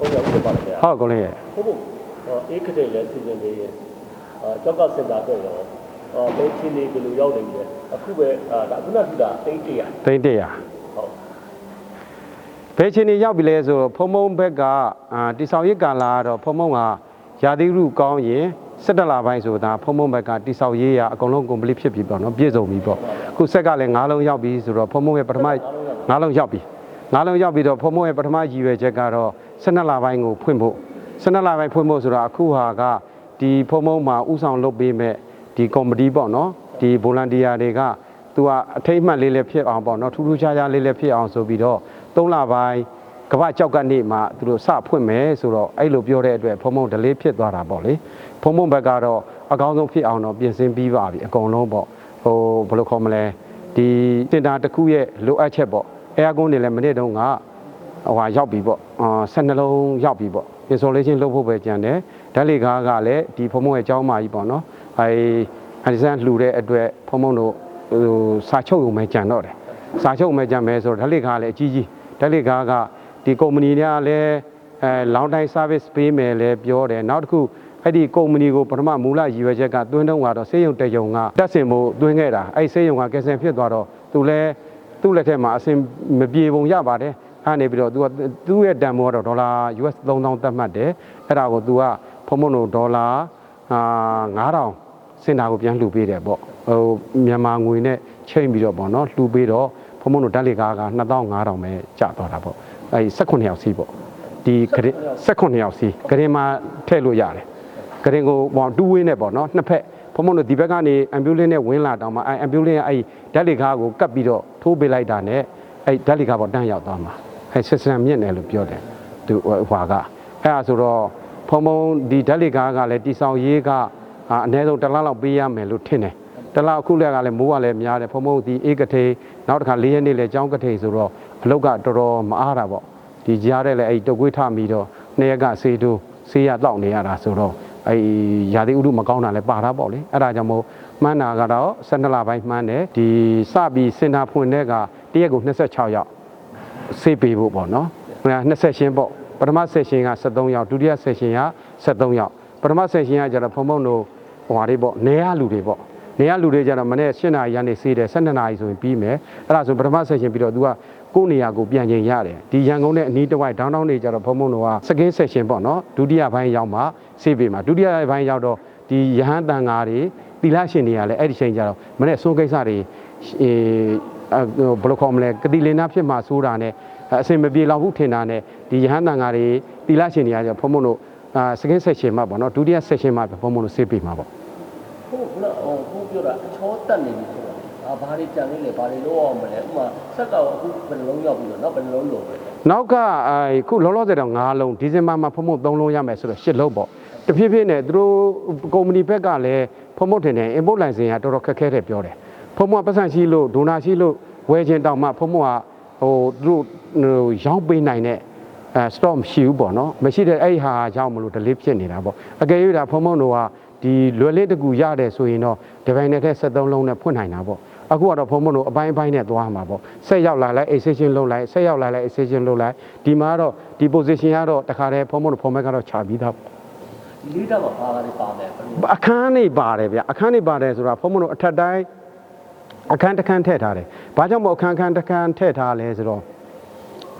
ကိုရောက်ဖြစ်ပါလေဗျာဟုတ်ကိုလေးရဲ့ဟုတ်ဟုတ်အေးကတဲ့လည်းစီစဉ်နေရင်အာကြောက်ကစင်တာတော့ရောအာဘယ်ချင်းလေးဘယ်လိုရောက်နေပြီလဲအခုပဲအာဒါခုနကတာတိတ်တရသိန်းတရာဟုတ်ဘယ်ချင်းနေရောက်ပြီလဲဆိုတော့ဖုံဖုံဘက်ကအာတိဆောင်ရိပ်ကာလာကတော့ဖုံဖုံကရာသီဥတုကောင်းရင်17လပိုင်းဆိုတာဖုံဖုံဘက်ကတိဆောင်ရေးရအကုန်လုံး complete ဖြစ်ပြီပေါ့နော်ပြည့်စုံပြီပေါ့အခုဆက်ကလည်း9လုံးရောက်ပြီဆိုတော့ဖုံဖုံရဲ့ပထမ9လုံးရောက်ပြီ9လုံးရောက်ပြီးတော့ဖုံဖုံရဲ့ပထမရည်ရွယ်ချက်ကတော့ 12လပိုင်းကိုဖွင့်ဖို့12လပိုင်းဖွင့်ဖို့ဆိုတော့အခုဟာကဒီဖုံဖုံမှာဥဆောင်လုပ်ပေးမဲ့ဒီကော်မတီပေါ့နော်ဒီ volunteer တွေကသူကအထိတ်အမှတ်လေးလည်းဖြစ်အောင်ပေါ့နော်ထူးထူးခြားခြားလေးလည်းဖြစ်အောင်ဆိုပြီးတော့3လပိုင်းကမ္ဘာကြောက်ကနေမှသူတို့စဖွင့်မယ်ဆိုတော့အဲ့လိုပြောတဲ့အတွက်ဖုံဖုံ delay ဖြစ်သွားတာပေါ့လေဖုံဖုံဘက်ကတော့အကောင်းဆုံးဖြစ်အောင်တော့ပြင်ဆင်ပြီးပါပြီအကုန်လုံးပေါ့ဟိုဘယ်လိုခေါ်မလဲဒီတင်တာတစ်ခုရဲ့လိုအပ်ချက်ပေါ့အဲအကွန်းနေလည်းမနေ့တုန်းက ဟိုဟာရောက်ပြီပေါ့အာ12လုံးရောက်ပြီပေါ့ installation လုပ်ဖို့ပဲကြံတယ်ဓာတ်လေကားကလည်းဒီဖုံဖုံရဲ့အကြောင်းမာကြီးပေါ့နော်အဲအန်ဒီဆန်လှူတဲ့အတွက်ဖုံဖုံတို့ဟိုစာချုပ်ုံပဲကြံတော့တယ်စာချုပ်ပဲကြံမယ်ဆိုတော့ဓာတ်လေကားလည်းအကြီးကြီးဓာတ်လေကားကဒီကုမ္ပဏီတွေကလည်းအဲလောင်းတိုင်း service ပေးမယ်လည်းပြောတယ်နောက်တစ်ခုအဲ့ဒီကုမ္ပဏီကိုပထမမူလရည်ရွယ်ချက်ကတွင်းတုံးကတော့စေယုံတယုံကတက်စင်မှုတွင်းခဲ့တာအဲ့စေယုံကကယ်ဆယ်ဖြစ်သွားတော့သူလည်းသူ့လက်ထက်မှာအဆင်မပြေပုံရပါတယ် အဲ့နေပြီးတော့ तू ကသူ့ရဲ့တန်ဖိုးကတော့ဒေါ်လာ US 3000သတ်မှတ်တယ်အဲ့ဒါကို तू ကဖုံဖုံတို့ဒေါ်လာအာ9000စင်တာကိုပြန်လှူပေးတယ်ပေါ့ဟိုမြန်မာငွေနဲ့ချိန်ပြီးတော့ပေါ့နော်လှူပေးတော့ဖုံဖုံတို့ဓာတ်လေကားက2500ပဲကျသွားတာပေါ့အဲ့18ယောက်စီးပေါ့ဒီဂရင်18ယောက်စီးဂရင်မှာထည့်လို့ရတယ်ဂရင်ကိုပေါ့တူဝင်းနဲ့ပေါ့နော်နှစ်ဖက်ဖုံဖုံတို့ဒီဘက်ကနေအမ်ဘူလင်းနဲ့ဝင်လာတောင်မှအဲအမ်ဘူလင်းကအဲ့ဓာတ်လေကားကိုကတ်ပြီးတော့ထိုးပေးလိုက်တာနဲ့အဲ့ဓာတ်လေကားပေါ်တန်းရောက်သွားမှာ အဲ့ဆစ်စတမ်မြင့်တယ်လို့ပြောတယ်သူဟွာကအဲ့ဒါဆိုတော့ဖုံဖုံဒီဓာတ်လေကားကလည်းတိဆောင်ရေးကအာအနည်းဆုံးတစ်လလောက်ပေးရမယ်လို့ထင်တယ်တစ်လအခုလက်ကလည်းမိုးကလည်းများတယ်ဖုံဖုံဒီအေးကထိန်နောက်တစ်ခါလေးရက်နေ့လည်းကြောင်းကထိန်ဆိုတော့အလုတ်ကတော်တော်မအားတာပေါ့ဒီကြားတဲ့လည်းအဲ့တုတ်ကွေးထပြီးတော့နှစ်ရက်ကဆေးတိုးဆေးရတောက်နေရတာဆိုတော့အဲရာသီဥတုမကောင်းတာလည်းပါတာပေါ့လေအဲ့ဒါကြောင့်မို့မှန်းတာကတော့12လပိုင်းမှန်းတယ်ဒီစပြီးစင်တာဖွင့်တဲ့ကတရက်ကို26ရောက် ဆေးပေးဖို့ပေါ့နော်ဟို20ရှင်ပေါ့ပထမဆက်ရှင်က73ရောက်ဒုတိယဆက်ရှင်က73ရောက်ပထမဆက်ရှင်ကကျတော့ဖုံဖုံတို့ဟိုဟာတွေပေါ့နေရလူတွေပေါ့နေရလူတွေကျတော့မနေ့7နာရီကနေဆေးတယ်12နာရီဆိုရင်ပြီးမယ်အဲ့ဒါဆိုပထမဆက်ရှင်ပြီးတော့ तू ကကိုယ့်နေရာကိုပြန်ချိန်ရတယ်ဒီရန်ကုန်နဲ့အနီးတစ်ဝိုက်ဒေါင်းတောင်းတွေကျတော့ဖုံဖုံတို့ကစကင်းဆက်ရှင်ပေါ့နော်ဒုတိယပိုင်းရောက်မှဆေးပေးမှာဒုတိယပိုင်းရောက်တော့ဒီရဟန်းတန်ဃာတွေသီလရှင်တွေကလည်းအဲ့ဒီချိန်ကျတော့မနေ့ဆုံးကိစ္စတွေအေး ဘယ်လိုခေါ်မလဲကတိလင်နာဖြစ်မှာစိုးတာနဲ့အစင်မပြေလောက်ဘူးထင်တာနဲ့ဒီရဟန်းတန်ဃာတွေသီလရှင်တွေကကျဖုံဖုံတို့အာစကင်းဆက်ရှင်မှာပေါ့နော်ဒုတိယဆက်ရှင်မှာဖုံဖုံတို့ဆေးပေးမှာပေါ့ဟုတ်ခုနဟိုကိုပြောတာအချောတက်နေပြီဆိုတာအာဘာတွေကြံနေလဲဘာတွေလုပ်အောင်မလဲဥမာစက်ကောအခုဘယ်နှလုံးရောက်ပြီတော့နောက်ဘယ်နှလုံးလိုပဲနောက်ကအဲခုလောလောဆယ်တော့9လုံးဒီဇင်ဘာမှာဖုံဖုံ3လုံးရမယ်ဆိုတော့10လုံးပေါ့တဖြည်းဖြည်းနဲ့သူတို့ကုမ္ပဏီဘက်ကလည်းဖုံဖုံထင်တယ် import license ကတော်တော်ခက်ခဲတယ်ပြောတယ် ဖုံဖုံကပတ်စံရှိလို့ဒိုနာရှိလို့ဝယ်ခြင်းတောင်မှဖုံဖုံကဟိုသူတို့ဟိုရောင်းပေးနိုင်တဲ့အဲ stock မရှိဘူးပေါ့နော်မရှိတဲ့အဲ့ဟာကြောင့်မလို့ delay ဖြစ်နေတာပေါ့အကယ်၍ဒါဖုံဖုံတို့ကဒီလွယ်လေးတကူရတယ်ဆိုရင်တော့ဒီပိုင်းနဲ့ထက်73လုံးနဲ့ဖွင့်နိုင်တာပေါ့အခုကတော့ဖုံဖုံတို့အပိုင်းအပိုင်းနဲ့သွားမှာပေါ့ဆက်ရောက်လာလိုက် extension လုပ်လိုက်ဆက်ရောက်လာလိုက် extension လုပ်လိုက်ဒီမှာတော့ဒီ position ကတော့တခါတည်းဖုံဖုံတို့ format ကတော့ခြာပြီးသားပေါ့ဒီလေးတက်မှာဘာလာတွေပါမယ်ဘယ်လိုအခန်းနေပါတယ်ဗျအခန်းနေပါတယ်ဆိုတာဖုံဖုံတို့အထက်တိုင်း အခန်းတစ်ခန်းထည့်ထားတယ်။ဘာကြောင့်မို့အခန်းခန်းတစ်ခန်းထည့်ထားလဲဆိုတော့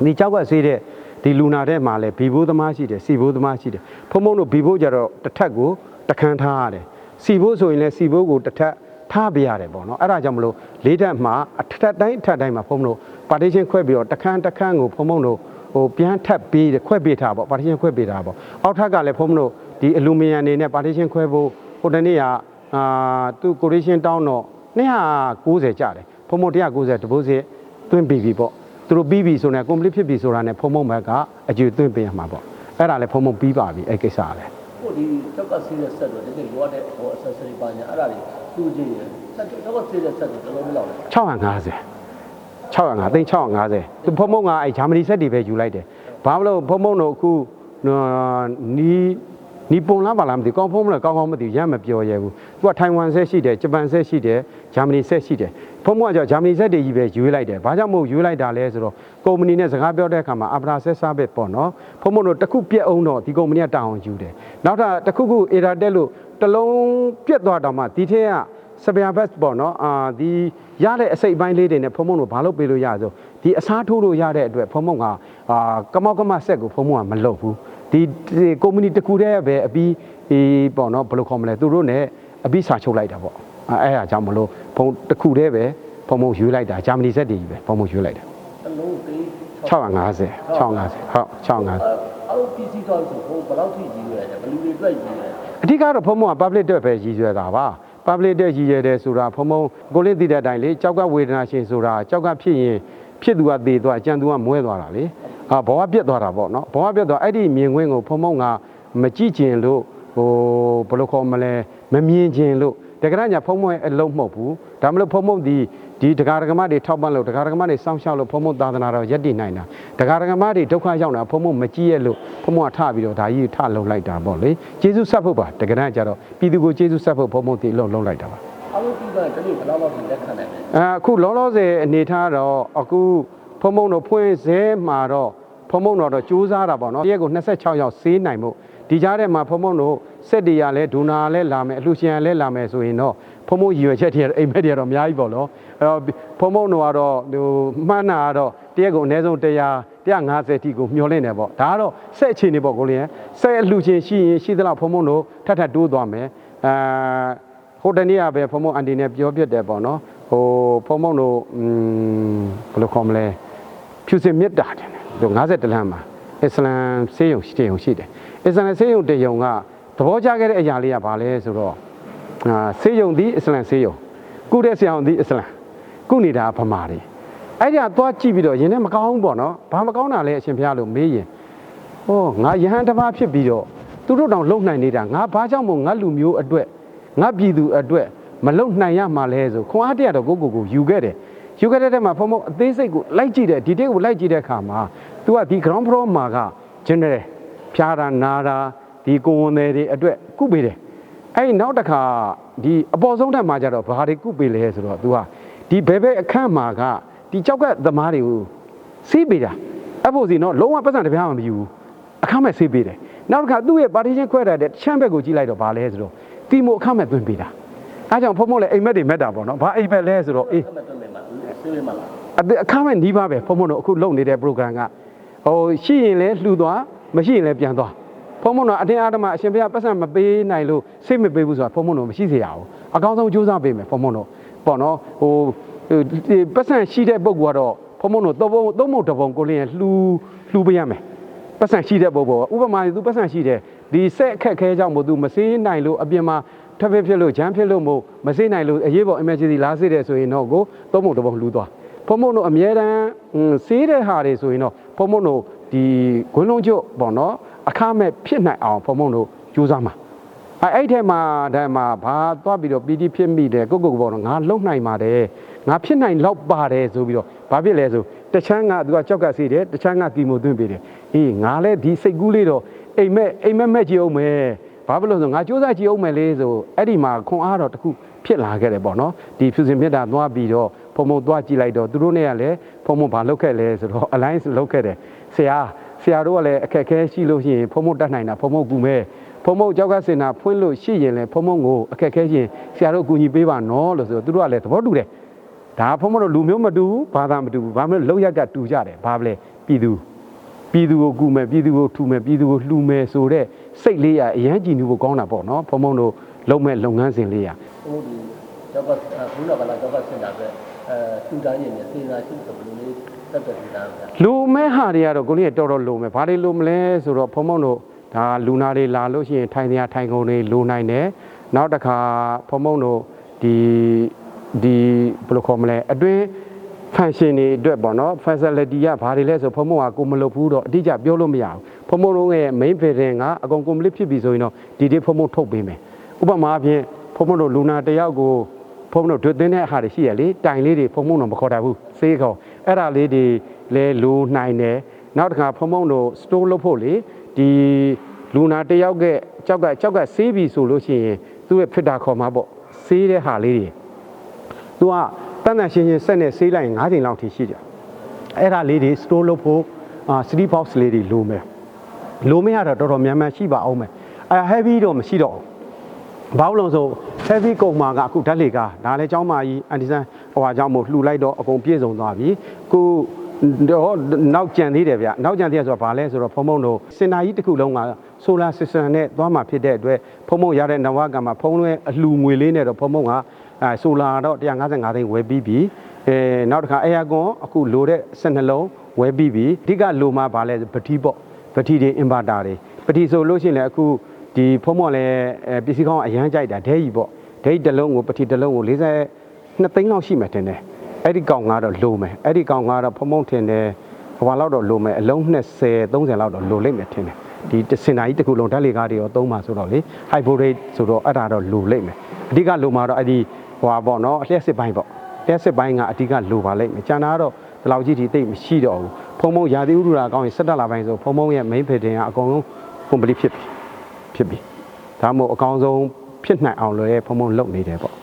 ဒီကြောက်ကဆေးတဲ့ဒီလူနာထဲမှာလဲဘီဘိုးသမားရှိတယ်စီဘိုးသမားရှိတယ်ဖုံဖုံတို့ဘီဘိုးကြတော့တစ်ထက်ကိုတစ်ခန်းထားရတယ်။စီဘိုးဆိုရင်လဲစီဘိုးကိုတစ်ထက်ထားပြရတယ်ပေါ့နော်။အဲ့ဒါကြောင့်မလို့လေးထက်မှာအထက်တိုင်းအထက်တိုင်းမှာဖုံဖုံတို့ partition ခွဲပြီးတော့တစ်ခန်းတစ်ခန်းကိုဖုံဖုံတို့ဟိုပြန်ထပ်ပေးတယ်ခွဲပေးထားပေါ့ partition ခွဲပေးထားပေါ့။အောက်ထပ်ကလည်းဖုံဖုံတို့ဒီအလူမီနီယံနေနဲ့ partition ခွဲဖို့ဟိုတနေ့ကအာသူ correction တောင်းတော့ 290ကျတယ်ဖုံဖုံ190 deposit သွင်းပြီးပြီပေါ့သူတို့ပြီးပြီဆိုရင် complete ဖြစ်ပြီဆိုတာနဲ့ဖုံဖုံဘက်ကအကျိုးသွင်းပေးရမှာပေါ့အဲ့ဒါလည်းဖုံဖုံပြီးပါပြီအဲ့ကိစ္စကလည်းဟိုဒီကြောက်ကဆေးတဲ့ဆက်တော့ဒီလိုရတဲ့ဟို accessory ပါညာအဲ့ဒါတွေသူ့ကြည့်ရဆက်ကြောက်ကဆေးတဲ့ဆက်တော့တော်တော်မလောက်လဲ650 650သိန်း650သူဖုံဖုံကအဲ့ဂျာမနီဆက်တွေပဲယူလိုက်တယ်ဘာမလို့ဖုံဖုံတို့အခုနီး နီပွန်လားပါလားမသိဘူးကောင်းဖုံးမလားကောင်းကောင်းမသိဘူးရမ်းမပြောရဲဘူးသူကထိုင်ဝမ်ဆက်ရှိတယ်ဂျပန်ဆက်ရှိတယ်ဂျာမနီဆက်ရှိတယ်ဖုံးမကကြောင့်ဂျာမနီဆက်တွေကြီးပဲရွေးလိုက်တယ်ဘာကြောင့်မို့ရွေးလိုက်တာလဲဆိုတော့ကုမ္ပဏီနဲ့စကားပြောတဲ့အခါမှာအပရာဆက်ဆာဘက်ပေါ့နော်ဖုံးမတို့တစ်ခုပြက်အောင်တော့ဒီကုမ္ပဏီကတောင်းအောင်ယူတယ်နောက်ထပ်တစ်ခုခုအေရာတက်လို့တစ်လုံးပြက်သွားတော့မှဒီထက်ကစပီယာဘတ်ပေါ့နော်အာဒီရတဲ့အစိတ်အပိုင်းလေးတွေနဲ့ဖုံးမတို့ဘာလို့ပေးလို့ရဆိုဒီအစားထိုးလို့ရတဲ့အတွက်ဖုံးမကအာကမောက်ကမဆက်ကိုဖုံးမကမလုပ်ဘူး ဒီဒီကုမ္ပဏီတစ်ခုတည်းပဲအပြီးဒီပေါ့နော်ဘယ်လိုခေါ်မလဲသူတို့ ਨੇ အပြီးစာချုပ်လိုက်တာပေါ့အဲအဲ့ဒါကြောင့်မလို့ဘုံတစ်ခုတည်းပဲဘုံဘုံရွေးလိုက်တာဂျာမနီဇက်တွေကြီးပဲဘုံဘုံရွေးလိုက်တာအလုံးသေး650 650ဟုတ်650အောက် PC တော့ဆိုဘုံဘယ်လောက်ထိကြီးရတယ်ဘယ်လူတွေအတွက်ကြီးရတယ်အဓိကတော့ဘုံဘုံက public အတွက်ပဲရည်ရွယ်တာပါ public အတွက်ရည်ရွယ်တယ်ဆိုတာဘုံဘုံကိုလင်းသိတဲ့အတိုင်းလေကြောက်ကဝေဒနာရှင်ဆိုတာကြောက်ကဖြစ်ရင် ဖြစ်သူကသေသွားကြံသူကမွဲသွားတာလေအာဘဝပြက်သွားတာပေါ့နော်ဘဝပြက်သွားအဲ့ဒီမြင်ကွင်းကိုဘုံဘုံကမကြည့်ကျင်လို့ဟိုဘယ်လိုခေါ်မလဲမမြင်ကျင်လို့တကယ်တော့ညာဖုံမွဲအလုံးမဟုတ်ဘူးဒါမလို့ဖုံမုံဒီဒီတရားဓမ္မတွေထောက်ပံ့လို့တရားဓမ္မတွေစောင့်ရှောက်လို့ဖုံမုံသာသနာတော်ရက်တည်နိုင်တာတရားဓမ္မတွေဒုက္ခရောက်တာဖုံမုံမကြည့်ရလို့ဖုံမုံကထပြီးတော့ဒါကြီးထလုံလိုက်တာပေါ့လေကျေးဇူးဆက်ဖို့ပါတကယ်တော့ကြတော့ပြည်သူကိုကျေးဇူးဆက်ဖို့ဖုံမုံဒီအလုံးလုံးလိုက်တာပါ အလုံးပြီးတော့တနေ့ဘယ်လောက်လောက်ထိလက်ခံနိုင်လဲအဲအခုလောလောဆယ်အနေထားတော့အခုဖုံမုံတို့ဖွင့်စဲမှာတော့ဖုံမုံတော်တော့စူးစမ်းတာပေါ့နော်တရက်ကို26ရောက်ဆေးနိုင်မှုဒီကြားထဲမှာဖုံမုံတို့စက်တရားလဲဒူနာလဲလာမယ်အလှရှင်လဲလာမယ်ဆိုရင်တော့ဖုံမုံရည်ရွယ်ချက်တွေအိမ်မက်တွေကတော့အများကြီးပေါ့နော်အဲတော့ဖုံမုံတို့ကတော့ဟိုမှန်းတာကတော့တရက်ကိုအနည်းဆုံး100 150တိကိုမျှော်လင့်တယ်ပေါ့ဒါကတော့စက်အခြေအနေပေါ့ကိုလင်းစက်အလှရှင်ရှိရင်ရှိသလောက်ဖုံမုံတို့ထပ်ထပ်တိုးသွားမယ်အဲ ဟိုတနေ့ကပဲဖုံမုံအန်တီနဲ့ပြောပြတယ်ပေါ့နော်ဟိုဖုံမုံတို့อืมဘယ်လိုခေါ်မလဲဖြူစင်မြတ်တာတယ်သူ50တလမ်းမှာအစ္စလမ်ဆေးရုံရှိတယ်ရုံရှိတယ်အစ္စလမ်ဆေးရုံတရုံကသဘောကျခဲ့တဲ့အရာလေးကဘာလဲဆိုတော့အာဆေးရုံဒီအစ္စလမ်ဆေးရုံကုတဲ့ဆရာဝန်ဒီအစ္စလမ်ကုနေတာဗမာတွေအဲ့ဒါသွားကြည့်ပြီးတော့ရင်ထဲမကောင်းဘူးပေါ့နော်ဘာမကောင်းတာလဲအရှင်ဘုရားလို့မေးရင်ဟောငါယဟန်တစ်ပါးဖြစ်ပြီးတော့သူတို့တောင်လုံနိုင်နေတာငါဘာကြောင့်မို့ငါလူမျိုးအတွက် ငါပြည်သူအတွက်မလုံနိုင်ရမှာလဲဆိုခွန်အားတရတော့ကိုကိုကိုယူခဲ့တယ်ယူခဲ့တဲ့ထဲမှာဖုံဖုံအသေးစိတ်ကိုလိုက်ကြည့်တယ်ဒီတိတ်ကိုလိုက်ကြည့်တဲ့အခါမှာ तू ကဒီ ground floor မှာက general ဖြားတာနာတာဒီကိုဝန်တွေတွေအတွက်ကုပေးတယ်အဲ့ဒီနောက်တစ်ခါဒီအပေါ်ဆုံးထပ်မှာကြတော့ဘာတွေကုပေးလဲဆိုတော့ तू ကဒီဘဲဘဲအခန့်မှာကဒီကြောက်ကသမားတွေကိုစီးပေးတာအဲ့ဖို့စီနော်လုံးဝပတ်စံတစ်ပြားမှမယူဘူးအခမဲ့ဆေးပေးတယ်နောက်တစ်ခါသူ့ရဲ့ partition ခွဲထားတဲ့ချမ်းဘက်ကိုကြည့်လိုက်တော့ဗာလဲဆိုတော့ တီမိုအခမဲ့သွင်းပေးတာအဲကြောင့်ဖုံဖုံလည်းအိမ်မက်တွေမက်တာပေါ့နော်ဘာအိမ်မက်လဲဆိုတော့အေးအမှတ်သွင်းမယ်မှာဆေးရမှာလားအသအခမဲ့နီးပါပဲဖုံဖုံတို့အခုလုပ်နေတဲ့ program ကဟိုရှိရင်လည်းလှူသွားမရှိရင်လည်းပြန်သွားဖုံဖုံတို့အတင်းအားဓမ္မအရှင်ဘုရားပတ်စံမပေးနိုင်လို့စိတ်မပေးဘူးဆိုတာဖုံဖုံတို့မရှိစေရဘူးအကောင်းဆုံးကြိုးစားပေးမယ်ဖုံဖုံတို့ပေါ့နော်ဟိုဟိုပတ်စံရှိတဲ့ပုဂ္ဂိုလ်ကတော့ဖုံဖုံတို့သုံးပုံသုံးပုံတစ်ပုံကိုလင်းလှူလှူပေးရမယ် ပတ်စံရှိတဲ့ပုဂ္ဂိုလ်ကဥပမာသူပတ်စံရှိတယ်ဒီဆက်အခက်ခဲကြောင့်မို့သူမစေးနိုင်လို့အပြင်မှာထပ်ဖြစ်ဖြစ်လို့ဂျမ်းဖြစ်လို့မို့မစေးနိုင်လို့အရေးပေါ် emergency လာစေးတယ်ဆိုရင်တော့ကိုသုံးပုံတစ်ပုံလှူသွားဖုံဖုံတို့အမြဲတမ်းอืมစေးတဲ့ဟာတွေဆိုရင်တော့ဖုံဖုံတို့ဒီဂွန်းလုံးကျွတ်ပေါ့နော်အခမဲ့ဖြစ်နိုင်အောင်ဖုံဖုံတို့ကြိုးစားမှာအဲအဲ့ထဲမှာဒါမှဘာသွားပြီးတော့ပီတိဖြစ်မိတယ်ကိုယ့်ကိုယ်ပေါ့နော်ငါလုံနိုင်ပါတယ် ငါဖြစ်နိုင်လောက်ပါတယ်ဆိုပြီးတော့ဘာဖြစ်လဲဆိုတချမ်းကသူကကြောက်ကစေးတယ်တချမ်းကကီမိုသွင်းပေးတယ်အေးငါလည်းဒီစိတ်ကူးလေးတော့အိမ်မက်အိမ်မက်မက်ကြည့်အောင်မယ်ဘာဖြစ်လို့ဆိုငါစူးစမ်းကြည့်အောင်မယ်လေဆိုအဲ့ဒီမှာခွန်အားတော့တစ်ခုဖြစ်လာခဲ့တယ်ပေါ့နော်ဒီဖြူစင်မြတ်တာသွားပြီးတော့ဖုံဖုံသွားကြည့်လိုက်တော့သူတို့နဲ့ကလည်းဖုံဖုံဘာလုပ်ခဲ့လဲဆိုတော့ alliance လုပ်ခဲ့တယ်ဆရာဆရာတို့ကလည်းအခက်အခဲရှိလို့ရှိရင်ဖုံဖုံတတ်နိုင်တာဖုံဖုံကူမဲဖုံဖုံကြောက်ကစင်တာဖွင့်လို့ရှိရင်လည်းဖုံဖုံကိုအခက်အခဲရှိရင်ဆရာတို့ကူညီပေးပါနော်လို့ဆိုတော့သူတို့ကလည်းသဘောတူတယ် ဒါဖုံဖုံတို့လူမျိုးမတူဘူးဘာသာမတူဘူးဘာမှမလောက်ရက်ကတူကြတယ်ဘာပဲလဲပြည်သူပြည်သူကိုကူမယ်ပြည်သူကိုထူမယ်ပြည်သူကိုလှူမယ်ဆိုတဲ့စိတ်လေးရအရန်ကြည်နူဖို့ကောင်းတာပေါ့နော်ဖုံဖုံတို့လုံးမဲ့လုပ်ငန်းစဉ်လေးရဟိုဒီကျောက်ကဘုရားကလာကျောက်ကစင်တာပဲအဲထူတိုင်းနေနေစေနာရှိဆိုဘယ်လိုလေးတက်တက်ထူတာလဲလူမဲဟာတွေကတော့ကိုလေးကတော်တော်လိုမယ်ဘာတွေလိုမလဲဆိုတော့ဖုံဖုံတို့ဒါလူနာတွေလာလို့ရှိရင်ထိုင်တရားထိုင်ကုန်တွေလိုနိုင်တယ်နောက်တစ်ခါဖုံဖုံတို့ဒီ ဒီဘယ်လိုခေါ်မလဲအတွင်း function တွေအတွက်ပေါ့နော် facility ကဘာတွေလဲဆိုဖုံဖုံကကိုမလုပ်ဘူးတော့အတိအကျပြောလို့မရဘူးဖုံဖုံတို့ရဲ့ main building ကအကုန် complete ဖြစ်ပြီဆိုရင်တော့ဒီဒီဖုံဖုံထုတ်ပေးမယ်ဥပမာအဖြစ်ဖုံဖုံတို့လူနာတစ်ယောက်ကိုဖုံတို့ဒွတ်သိန်းတဲ့ဟာတွေရှိရလေတိုင်လေးတွေဖုံဖုံတော့မခေါ်တတ်ဘူးစေးခေါ်အဲ့ဒါလေးတွေလဲလိုနိုင်တယ်နောက်တစ်ခါဖုံဖုံတို့ store လုပ်ဖို့လေဒီလူနာတစ်ယောက်ကကြောက်ကကြောက်ကဆေးပြီဆိုလို့ရှိရင်သူ့ရဲ့ဖိတာခေါ်မှာပေါ့ဆေးတဲ့ဟာလေးတွေ သူကတန်တန်ရှင်းရှင်းဆက်နဲ့ဆေးလိုက်ရင်9ချိန်လောက်ထိရှိကြအဲ့ဒါလေးတွေ store လုပ်ဖို့အာ city box လေးတွေလိုမယ်လိုမရတော့တော်တော်များများရှိပါအောင်မယ်အဲ heavy တော့မရှိတော့ဘူး ဘာလို့လဲဆို heavy ကုန်မှာကအခုဓာတ်လေကားဒါလည်းเจ้าမကြီးအန်တီဆန်ဟိုဟာเจ้าမို့လှူလိုက်တော့အကုန်ပြည့်စုံသွားပြီခုတော့နောက်ကြံသေးတယ်ဗျနောက်ကြံသေးရဆိုတော့ဘာလဲဆိုတော့ဖုံဖုံတို့စင်နာကြီးတစ်ခုလုံးက solar system နဲ့သွားမှာဖြစ်တဲ့အတွက်ဖုံဖုံရတဲ့နဝကမှာဖုံလွဲအလှူငွေလေးနဲ့တော့ဖုံဖုံက အဲ solar တော့155သိန်းဝယ်ပြီးပြီအဲနောက်တစ်ခါ air con အခုလိုတဲ့12လုံးဝယ်ပြီးပြီအဓိကလိုမှာဘာလဲပတိပေါ့ပတိတွေ inverter တွေပတိဆိုလို့ရှိရင်လည်းအခုဒီဖုံးမော်လည်းအဲပစ္စည်းကောင်းအရန်ကြိုက်တာဒဲကြီးပေါ့ဒဲကြီးတစ်လုံးကိုပတိတစ်လုံးကို42သိန်းလောက်ရှိမှတင်တယ်အဲ့ဒီကောင်ကတော့လိုမယ်အဲ့ဒီကောင်ကတော့ဖုံးမုံထင်တယ်ဟိုဘာလောက်တော့လိုမယ်အလုံး20 30လောက်တော့လိုလိမ့်မယ်ထင်တယ်ဒီတစင်နာကြီးတစ်ခုလုံးဓာတ်လေကားတွေရောသုံးပါဆိုတော့လေ hybrid ဆိုတော့အဲ့ဒါတော့လိုလိမ့်မယ်အဓိကလိုမှာတော့အဲ့ဒီ ဟိုဟာပေါ့နော်အလျှက်စစ်ပိုင်းပေါ့လျှက်စစ်ပိုင်းကအဓိကလိုပါလိမ့်မယ်ကျန်တာကတော့ဒီလောက်ကြီးထိတိတ်မရှိတော့ဘူးဖုံးမုံရာသီဥတုရာကောင်းရင်17လပိုင်းဆိုဖုံးမုံရဲ့ main fitting ကအကုန်လုံး complete ဖြစ်ပြီဖြစ်ပြီဒါမှမဟုတ်အကောင်းဆုံးဖြစ်နိုင်အောင်လည်းဖုံဖုံလုပ်နေတယ်ပေါ့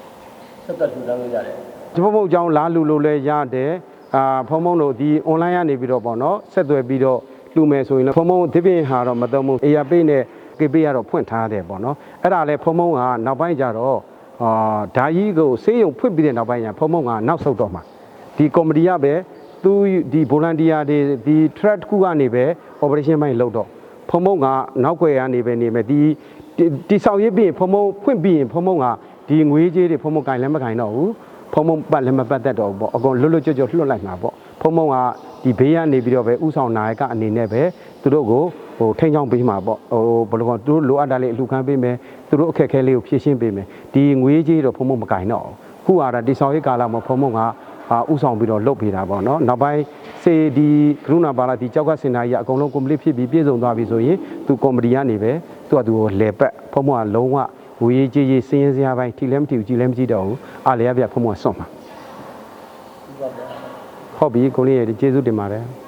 ဆက်သက်ထူထောင်လို့ရတယ်ဒီဖုံဖုံအကြောင်းလာလူလို့လည်းရတယ်အာဖုံဖုံတို့ဒီ online ကနေပြီးတော့ပေါ့နော်ဆက်သွယ်ပြီးတော့လူမယ်ဆိုရင်လည်းဖုံဖုံဒီပြင်ဟာတော့မသုံးဘူး ARP နဲ့ KP ကတော့ဖွင့်ထားတယ်ပေါ့နော်အဲ့ဒါလည်းဖုံဖုံကနောက်ပိုင်းကျတော့ အာဓာကြီးကိုစေးရုံဖွင့်ပြီးတဲ့နောက်ပိုင်းကျဖုံဖုံကနောက်ဆုတ်တော့မှာဒီကော်မတီကပဲသူဒီ volunteer တွေဒီ track တစ်ခုကနေပဲ operation ပိုင်းလုပ်တော့ဖုံမုံကနောက်ွယ်ကနေပဲနေမယ်ဒီတိဆောက်ရေးပြီးရင်ဖုံမုံဖွင့်ပြီးရင်ဖုံမုံကဒီငွေကြေးတွေဖုံမုံကင်လည်းမကင်တော့ဘူးဖုံမုံပတ်လည်းမပတ်တတ်တော့ဘူးပေါ့အကုန်လွတ်လွတ်ကျွတ်ကျွတ်လွတ်လိုက်မှာပေါ့ဖုံမုံကဒီဘေးကနေပြီးတော့ပဲဥဆောင်နာယကအနေနဲ့ပဲသူတို့ကို ဟိုထိန်းချောင်းပေးမှာပေါ့ဟိုဘယ်လိုကောသူတို့လိုအပ်တာလေးအလှခံပေးမယ်သူတို့အခက်အခဲလေးကိုဖြည့်ရှင်းပေးမယ်ဒီငွေကြေးတော့ဖုံမုံမကင်တော့ဘူးခုကတော့တိဆောက်ရေးကာလမှာဖုံမုံကအာဥဆောင်ပြီးတော့လုတ်ပေးတာပေါ့နော်နောက်ပိုင်းစေဒီကရုဏာပါလာဒီကြောက်ကစင်နာကြီးကအကုန်လုံး complete ဖြစ်ပြီးပြည့်စုံသွားပြီဆိုရင်သူကော်မတီကနေပဲသူကသူကိုလဲပတ်ဖုံမုံကလုံးဝဝေးကြီးကြီးစင်းရင်စရာပိုင်းထိလည်းမထိဘူးကြည်လည်းမကြည့်တော့ဘူးအားလည်းပြဖုံမုံကစွန့်မှာဒီပါဗျာဟုတ်ပြီကိုလေးရေကျေးဇူးတင်ပါတယ်